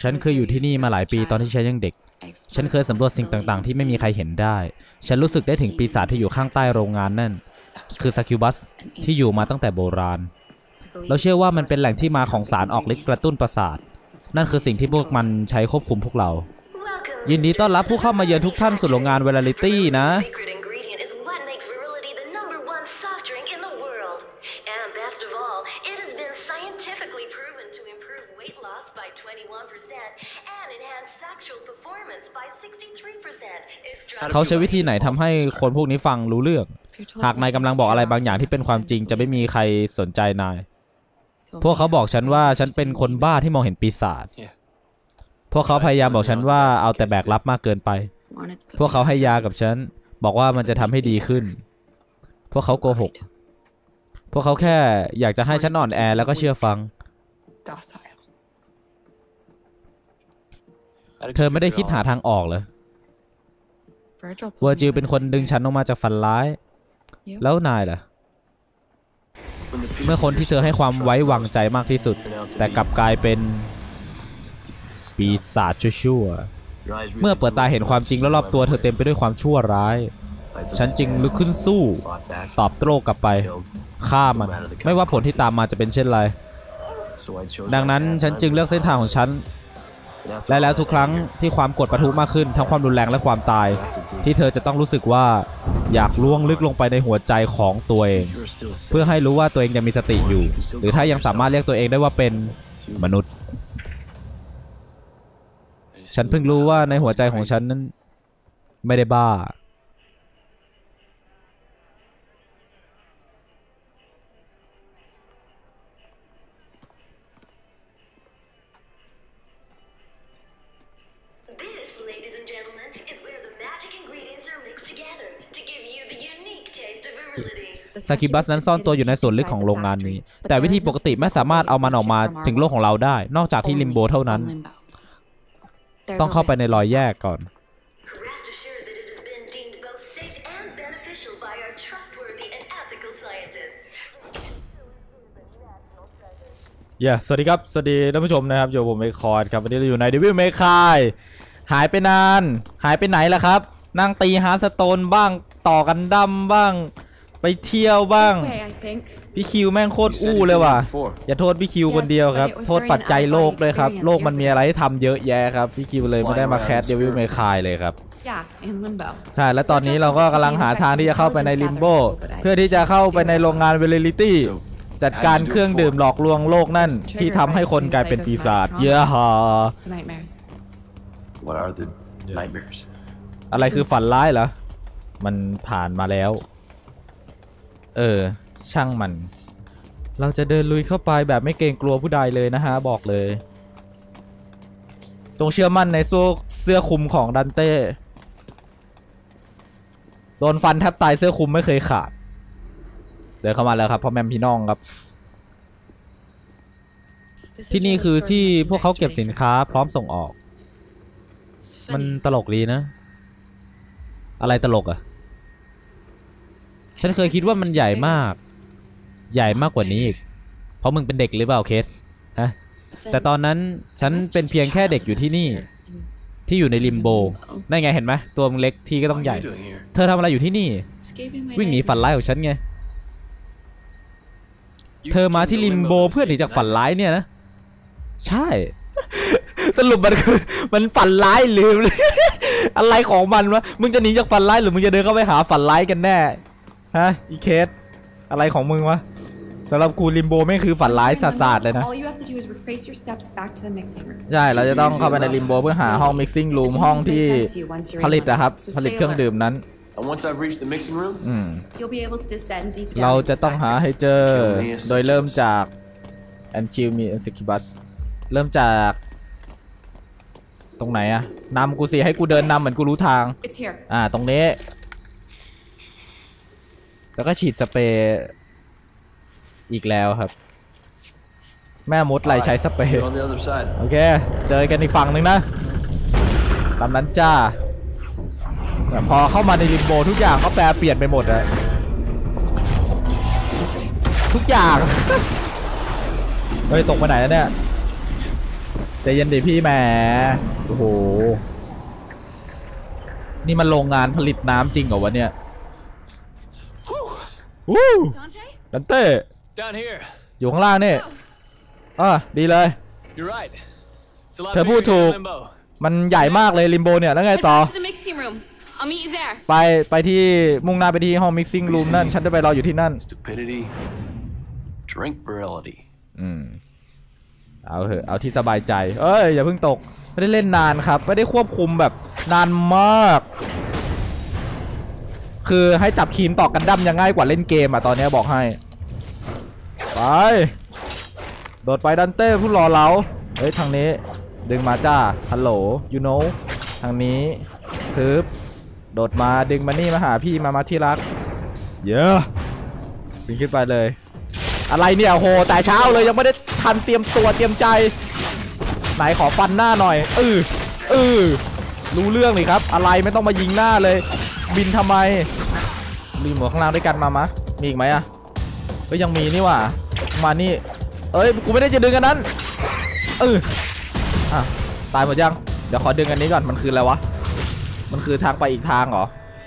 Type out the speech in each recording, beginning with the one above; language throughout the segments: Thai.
ฉันเคยอยู่ที่นี่มาหลายปีตอนที่ฉันยังเด็ก ฉันเคยสำรวจสิ่งต่างๆ ที่ไม่มีใครเห็นได้ ฉันรู้สึกได้ถึงปีศาจที่อยู่ข้างใต้โรงงานนั่น คือซาคิวบัสที่อยู่มาตั้งแต่โบราณ เราเชื่อว่ามันเป็นแหล่งที่มาของสารออกฤทธิ์กระตุ้นประสาท นั่นคือสิ่งที่พวกมันใช้ควบคุมพวกเรา ยินดีต้อนรับผู้เข้ามาเยือนทุกท่านสู่โรงงานเวลาลิตี้นะ เขาใช้วิธีไหนทำให้คนพวกนี้ฟังรู้เรื่อง หากนายกำลังบอกอะไรบางอย่างที่เป็นความจริง จะไม่มีใครสนใจนาย พวกเขาบอกฉันว่าฉันเป็นคนบ้าที่มองเห็นปีศาจ Yeah. พวกเขาพยายามบอกฉันว่าเอาแต่แบกรับมากเกินไป พวกเขาให้ยากับฉัน บอกว่ามันจะทำให้ดีขึ้น พวกเขาโกหก พวกเขาแค่อยากจะให้ฉันอ่อนแอแล้วก็เชื่อฟังเธอไม่ได้คิดหาทางออกเลย เวอร์จิลเป็นคนดึงฉันออกมาจากฝันร้าย แล้วนายล่ะ เมื่อคนที่เธอให้ความไว้วางใจมากที่สุด แต่กลับกลายเป็นปีศาจชั่วๆ เมื่อเปิดตาเห็นความจริงแล้วรอบตัวเธอเต็มไปด้วยความชั่วร้าย ฉันจึงลุกขึ้นสู้ ตอบโต้กลับไปฆ่ามัน ไม่ว่าผลที่ตามมาจะเป็นเช่นไร ดังนั้นฉันจึงเลือกเส้นทางของฉัน และแล้วทุกครั้งที่ความกดประทุมากขึ้นทั้งความรุนแรงและความตาย ที่เธอจะต้องรู้สึกว่าอยากล่วงลึกลงไปในหัวใจของตัวเอง เพื่อให้รู้ว่าตัวเองยังมีสติอยู่ หรือถ้ายังสามารถเรียกตัวเองได้ว่าเป็นมนุษย์ ฉันเพิ่งรู้ว่าในหัวใจของฉันนั้นไม่ได้บ้า ซากิบัสนั้นซ่อนตัวอยู่ในส่วนลึกของโรงงานนี้ แต่วิธีปกติไม่สามารถเอามันออกมาถึงโลกของเราได้ นอกจากที่ลิมโบเท่านั้น ต้องเข้าไปในรอยแยกก่อน Rest assured that it has been deemed both safe and beneficial by our trustworthy and ethical scientists. เย้สวัสดีครับ สวัสดีท่านผู้ชมนะครับ อยู่ผมเมคอร์ดครับ วันนี้เราอยู่ในเดวิลเมคายหายไปนาน หายไปไหนล่ะครับ นั่งตีฮาร์สโตนบ้างต่อกันดั้มบ้าง ไปเที่ยวบ้าง พี่คิวแม่งโคตรอู้เลยว่ะ อย่าโทษพี่คิวคนเดียวครับ โทษปัจจัยโลกด้วยครับ โลกมันมีอะไรให้ทำเยอะแยะครับ พี่คิวเลยไม่ได้มาแคสเดวิลเมคายเลยครับ Yeah, in limbo. ใช่และตอนนี้เราก็กำลังหาทางที่จะเข้าไปในลิมโบเพื่อที่จะเข้าไปในโรงงานเวลลิตี้จัดการเครื่องดื่มหลอกลวงโลกนั่น ที่ทำให้คนกลายเป็นปีศาจเยอะฮะ อะไรคือฝันร้ายเหรอ มันผ่านมาแล้ว เออ ช่างมัน เราจะเดินลุยเข้าไปแบบไม่เกรงกลัวผู้ใดเลยนะฮะ บอกเลย จงเชื่อมั่นในโซ่เสื้อคลุมของดันเต้ โดนฟันแทบตายเสื้อคลุมไม่เคยขาด เดินเข้ามาแล้วครับพ่อแม่พี่น้องครับที่นี่คือที่พวกเขาเก็บสินค้าพร้อมส่งออก มันตลกดีนะ อะไรตลกอะ่ะ ฉันเคยคิดว่ามันใหญ่มาก ใหญ่มากกว่านี้อีก เพราะมึงเป็นเด็กหรือเปล่าเคสฮะแต่ตอนนั้นฉันเป็นเพียงแค่เด็กอยู่ที่นี่ ที่อยู่ในลิมโบนั่นไงเห็นไหมตัวมึงเล็กที่ก็ต้อง What ให are ญ่ you doing here? เธอทำอะไรอยู่ที่นี่ วิ่งหนีฝันร้ายของฉันไง You เธอมาที่ came to ลิมโบ limbo เพื่อหนี because จาก of ฝัน nightmares. ร้ายเนี่ยนะ ใช่ สรุปมันคือมันฝันร้ายหรือ อะไรของมันวะ มึงจะหนีจากฝันร้ายหรือมึงจะเดินเข้าไปหาฝันร้ายกันแน่ ฮะ อีเคส อะไรของมึงวะสำหรับกูลิมโบไม่งคือฝันร้ายสาดๆเลยนะ All you have to do is retrace your steps back to the mixing room. ใช่ เราจะต้องเข้าไปในลิมโบเพื่อหาห้อง mixing room ห้องที่ผลิตนะครับ ผลิตเครื่องดื่มนั้น And once I've reached the mixing room, อืม You'll be able to descend deep down. เรา into จะ the ต้องหา factory. ให้เจอ โดยเริ่มจาก and kill me and secubus เริ่มจาก ตรงไหนอะนำกูสิให้กูเดินนำเหมือนกูรู้ทาง It's here. อ่า ตรงนี้ แล้วก็ฉีดสเปรย์อีกแล้วครับ แม่มดไรใช้สเปร see ย์ you on the other side. โอเค เจอกันอีกฝั่งหนึ่งนะ ตามนั้นจ้าแต่พอเข้ามาในลิมโบทุกอย่างก็แปลเปลี่ยนไปหมดอะทุกอย่าง เฮ้ย ตกไปไหนแล้วเนี่ย ใจเย็นดิพี่แหมโอ้โห นี่มันโรงงานผลิตน้ำจริงเหรอวะเนี่ยวู้ Dante? ดันเต้ Down here. อยู่ข้างล่างนี่อะดีเลย You're right. It's a lot เธอ bigger พูด here ถูก than Limbo. มันใหญ่มากเลยริมโบเนี่ย แล้วไง Head ต่อ back to the mixing room. I'll meet you there. ไป ไปที่มุ่งหน้าไปที่ห้องมิกซิ่งรูมนั่น ฉันจะไปรออยู่ที่นั่น Stupidity. Drink virility. อืม เอาเถอะเอาที่สบายใจ เอ้ยอย่าเพิ่งตก ไม่ได้เล่นนานครับ ไม่ได้ควบคุมแบบนานมาก คือให้จับคีมต่อกันดั้มยังง่ายกว่าเล่นเกมอะตอนเนี้ยบอกให้ ไป โดดไปดันเต้ผู้หล่อเหลาเฮ้ยทางนี้ ดึงมาจ้า ฮัลโหลยูโนทางนี้ทึบโดดมาดึงมานี่มาหาพี่มามาที่รัก เยอะดึงขึ้นไปเลย อะไรเนี่ยโหแต่เช้าเลยยังไม่ได้ ทันเตรียมตัวเตรียมใจ ไหนขอฟันหน้าหน่อยเออเออรู้เรื่องเลยครับ อะไรไม่ต้องมายิงหน้าเลย บินทำไมรีโมทข้างล่างด้วยกันมามะมีอีกไหมอะก็ยังมีนี่ว่ามานี่ เอ้ยกูไม่ได้จะดึงกันนั้นเอออะตายหมดยังเดี๋ยวขอดึงอันนี้ก่อนมันคืออะไรวะมันคือทางไปอีกทางเหรอ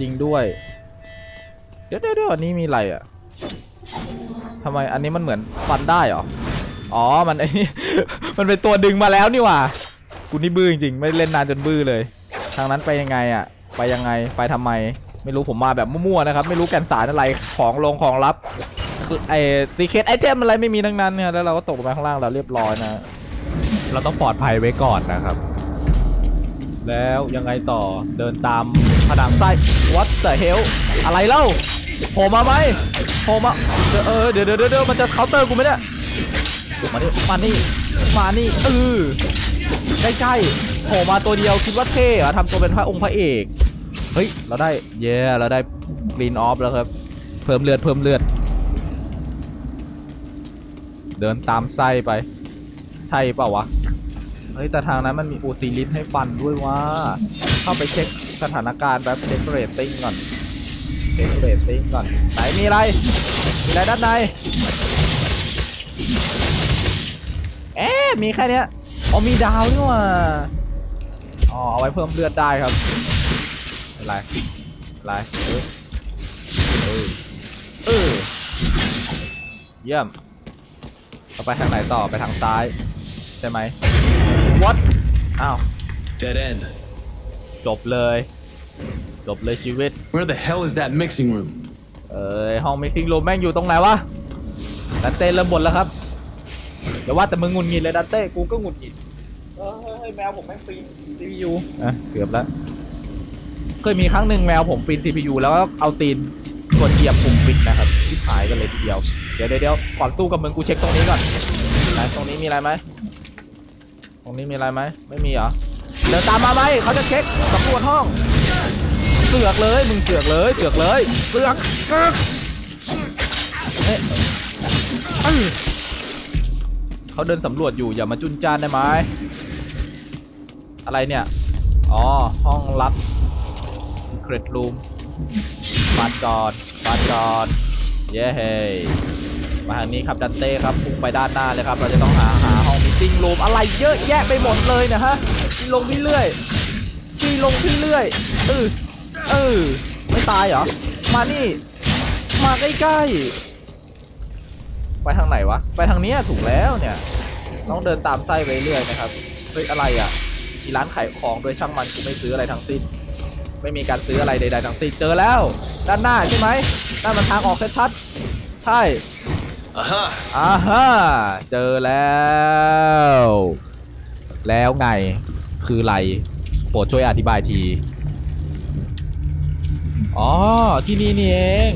จริงด้วย เดี๋ยวเดี๋ยวเดี๋ยวอันนี้มีอะไรอะทำไมอันนี้มันเหมือนฟันได้เหรอ อ๋อ มันไอ้นี่ มันเป็นตัวดึงมาแล้วนี่หว่า กูนี่บื้อจริงๆ ไม่เล่นนานจนบื้อเลย ทางนั้นไปยังไงอะไปยังไง ไปทำไม ไม่รู้ผมมาแบบมั่วๆนะครับ ไม่รู้แก่นสารอะไร ของลงของลับคือไอ้ซีเคทไอเทมอะไรไม่มีทั้งนั้นเนี่ยแล้วเราก็ตกลงไปข้างล่างแล้วเรียบร้อยนะ เราต้องปลอดภัยไว้ก่อนนะครับ แล้วยังไงต่อ เดินตามผนังไส้ what the hell อะไรเล่าโผล่มาไหมโผล่มาเดี๋ยวเออเดี๋ยวเดี๋ยวเดี๋ยวมันจะเคาน์เตอร์กูไหมเนี่ย มานี่มานี่มานี่เออใกล้ๆโผล่มาตัวเดียวคิดว่าเท่เหรอทำตัวเป็นพระองค์พระเอกเฮ้ยเราได้เย้เราได้กรีนออฟแล้วครับ เพิ่มเลือดเพิ่มเลือด เดินตามไส้ไป ใช่เปล่าวะเฮ้ยแต่ทางนั้นมันมีอูซีลิสให้ฟันด้วยว่าเข้าไปเช็คสถานการณ์แบบเช็คเรตติ้งก่อนเช็คเรตติ้งก่อนไหนมีอะไรมีอะไรด้านใน มีแค่เนี้ยอ๋อมีดาวนี่หว่าอ๋อเอาไว้เพิ่มเลือดได้ครับอะไรอะไรเออเออเออเยี่ยมเราไปทางไหนต่อไปทางซ้ายใช่ไหม what อ้าว Dead end. จบเลยจบเลยชีวิต Where the hell is that mixing room? เอ้ยห้องมิกซิ่งรูมแม่งอยู่ตรงไหนวะดันเต้เริ่มบ่นแล้วครับ เดี๋ยวว่าแต่มึงหงุดหงิดเลยดันเต้กูก็หงุดหงิดเฮ้ยแมวผมแม่งปีน CPU อะเกือบแล้วเคยมีครั้งหนึ่งแมวผมปีน CPU แล้วก็เอาตีนกดเหยียบปุ่มปิดนะครับที่หายกันเลยทีเดียวเดี๋ยว เดี๋ยวเดี๋ยวก่อนสู้กับมึงกูเช็คตรงนี้ก่อนไหนตรงนี้มีอะไรไหมตรงนี้มีอะไรไหมไม่มีเหรอเดินตามมาไหมเขาจะเช็คสำรวจห้อง เสือกเลยมึงเสือกเลยเสือกเลยเสือกเสือกเอ๊ะ เขาเดินสำรวจอยู่อย่ามาจุนจ้านได้ไหมอะไรเนี่ย อ๋อ ห้องลับเกรดรูมบานจอนบานจอนเย้เฮ้มาทางนี้ครับดันเต้ครับพุ่งไปด้านหน้าเลยครับ เราจะต้องหาหาห้องมิ팅รูมอะไรเยอะแยะไปหมดเลยนะฮะที่ลงที่เรื่อยที่ลงที่เรื่อยเออเออไม่ตายเหรอ มานี่ มาใกล้ๆ ไปทางไหนวะ ไปทางเนี้ยถูกแล้วเนี่ย ต้องเดินตามไส้ไปเรื่อยนะครับเฮ้ยอะไรอะมีร้านขายของโดยช่างมันกูไม่ซื้ออะไรทั้งสิ้น ไม่มีการซื้ออะไรใดๆทั้งสิ้น เจอแล้ว ด้านหน้าใช่ไหมด้านมันทางออกชัดๆ ใช่ Aha! อ่าฮะเจอแล้ว แล้วไง คืออะไร โปรดช่วยอธิบายที อ๋อ ที่นี่นี่เอง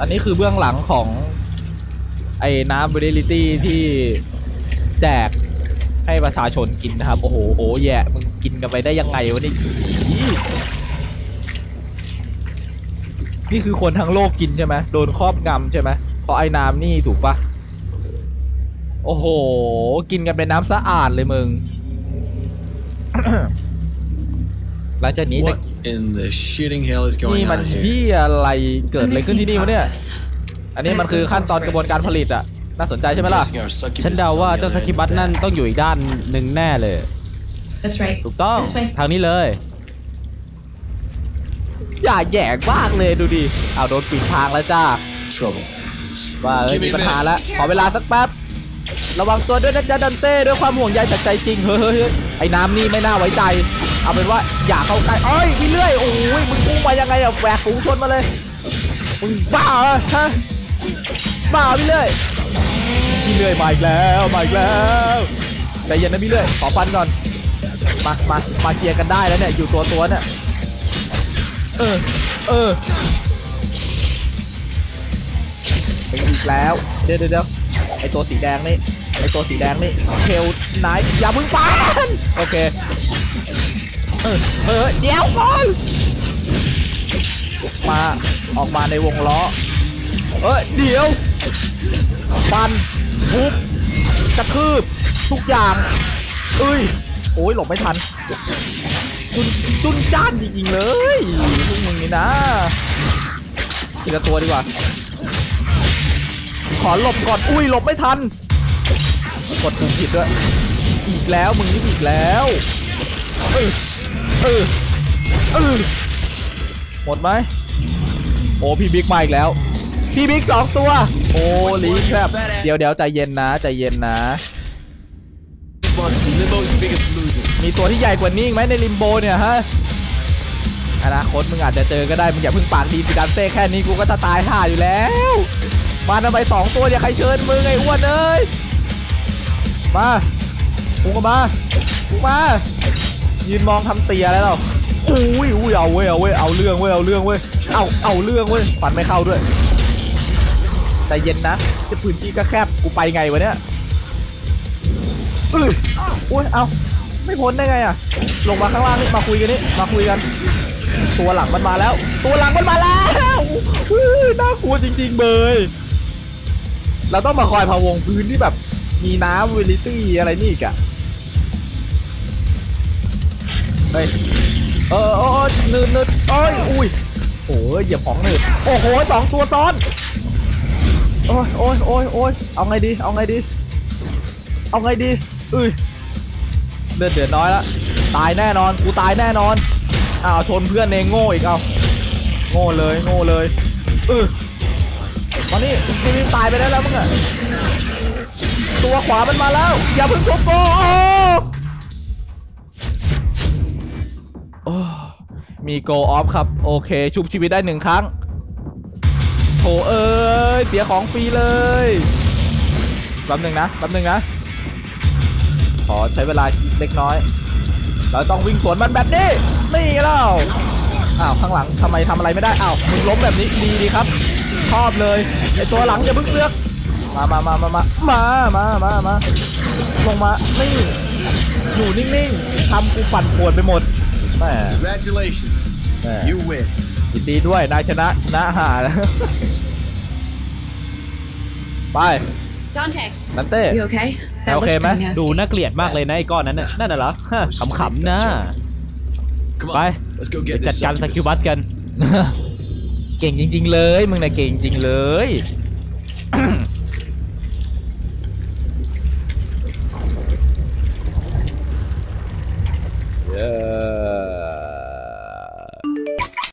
อันนี้คือเบื้องหลังของ ไอ้น้ำ v ิลิตี้ที่แจกให้ประชาชนกินนะครับ โอ้โหโอ้แย่มึงกินกันไปได้ยังไงวะเนี่ยอีนี่คือคนทั้งโลกกินใช่ไหมโดนครอบงำใช่ไหมเพราะไอ้น้ำนี่ถูกปะโอ้โห กินกันเป็นน้ำสะอาดเลยมึง หลังจากนี้จะ What in the shitting hell is นี่ going มัน on here? ที่อะไรเกิด The อะไรขึ้น mixing ที่นี่วะเนี่ย process. อันนี้มันคือขั้นตอนกระบวนการผลิตอะน่าสนใจใช่ไหมล่ะ Guessing our succubus ฉันเดา is on ว่า the เจ้า other สกิบัต end of นั่น that. ต้องอยู่อีกด้านหนึ่งแน่เลย That's right. ถูกต้อง This way. ทางนี้เลย อย่าแหย่งมากเลยดูดิ เอาโดนปิดทางแล้วจ้า Trouble. ว่าเอ้ย Give me มี a ปัญหา minute. แล้ว ขอเวลาสักแป๊บ ระวังตัวด้วยนะจ๊ะดันเต้ด้วยความห่วงใยจากใจจริง เฮ้ยเฮ้ยเฮ้ยไอ้น้ำนี่ไม่น่าไว้ใจ เอาเป็นว่าอย่าเข้าใกล้เอ้ยพี่เลื่อย โอ้ยมึงพุ่งมายังไงอะแหวกฝูงชนมาเลย มึงบ้าเหรอฮะ บ้าพี่เลยพี่เลื่อยมาอีกแล้วมาอีกแล้วใจเย็นนะพี่เลื่อยขอฟันก่อนมามามาเคลียร์กันได้แล้วเนี่ยอยู่ตัวตัวเนี่ยเออเออไปอีกแล้วเดี๋ยวเดี๋ยวไอตัวสีแดงนี่ไอตัวสีแดงนี่เคลไนท์อย่าเพึ่งปานโอเคเออเออเดี๋ยวก่อนมาออกมาในวงล้อเออเดี๋ยว ฟันทุบกระทืบทุกอย่างเอ้ยโอ้ยหลบไม่ทัน จุนจุนจ้านจริงๆเลยพวกมึงนี่นะทีละตัวดีกว่า ขอหลบก่อนอุ้ยหลบไม่ทันกดปุ่มผิดด้วย อีกแล้วมึงนี่อีกแล้วเออเออเออหมดไหมโอ้พี่บิ๊กมาอีกแล้ว พี่บิ๊กสองตัว โอ้ลีครับเดี๋ยวเดี๋ยวใจเย็นนะใจเย็นนะ Must be Limbo's biggest loser. มีตัวที่ใหญ่กว่านี้อีกไหมในลิมโบเนี่ยฮะอนาคตมึงอาจจะเจอก็ได้ มึงอย่าเพิ่งปากดีสิดันเต้แค่นี้กูก็จะตายห่าอยู่แล้ว มาทำไมสองตัวเนี่ยใครเชิญมึงไอ้อ้วนเอ้ยมากูก็มากูมายืนมองทำเตียแล้วเราอุ้ยอุ้ยเอาเว้ยเอาเว้ยเอาเรื่องเว้ยเอาเรื่องเว้ยเอาเอาเรื่องเว้ยฟันไม่เข้าด้วย ใจเย็นนะจะพื้นที่ก็แคบกูไปไงวะเนี่ยอุ้ยอุ้ยเอาไม่พ้นได้ไงอะลงมาข้างล่างนี่มาคุยกันนี่มาคุยกัน ตัวหลังมันมาแล้ว ตัวหลังมันมาแล้วอุ้ยน่ากลัวจริงๆเบยเราต้องมาคอยพะวงพื้นที่แบบมีน้ำวิลิตี้อะไรนี่อีกอะเฮ้ยเออเออเออนืดนืดเอ้ยอุ้ยโอ้ยเหยียบของหนืดโอ้โหสองตัวซ้อน โอ้ยโอ้ยโอ้ยโอ้ยเอาไงดี เอาไงดี เอาไงดีอุ้ยเลือดเดือดน้อยละ ตายแน่นอน กูตายแน่นอน อ้าวชนเพื่อนเองโง่อีกเอา โง่เลย โง่เลยเออตอนนี้ทีนี้ตายไปได้แล้วมึงอะตัวขวามันมาแล้ว อย่าเพิ่งทุบโกโอ้มีโกออฟครับ โอเค ชุบชีวิตได้หนึ่งครั้ง โถเอ้ยเสียของฟรีเลยแป๊บหนึ่งนะแป๊บหนึ่งนะขอใช้เวลาอีกเล็กน้อย เราต้องวิ่งสวนมันแบบนี้ นี่ไงเราอ้าวข้างหลังทำไมทำอะไรไม่ได้ อ้าวมึงล้มแบบนี้ดีดีครับ ชอบเลยไอตัวหลังอย่าเพิ่งเลือก มามามามามามามามามาลงมา นี่ อยู่นิ่งๆทำกูปั่นปวดไปหมดแหม Congratulations. Yeah. You win. ยินดีด้วยนายชนะชนะหาแล้วไป Dante, นันเต้ You okay? โอเคไหม pretty nasty. ดูน่าเกลียดมากเลยนะไอ้ก้อนนั้นน่ะนั่นน่ะเหรอฮะขำๆนะ Come ไป on. Let's go ไป get จัด this การส succubus. กิลบัสกัน เก่งจริง ๆ เลย มึงน่ะเก่งจริงเลยเย้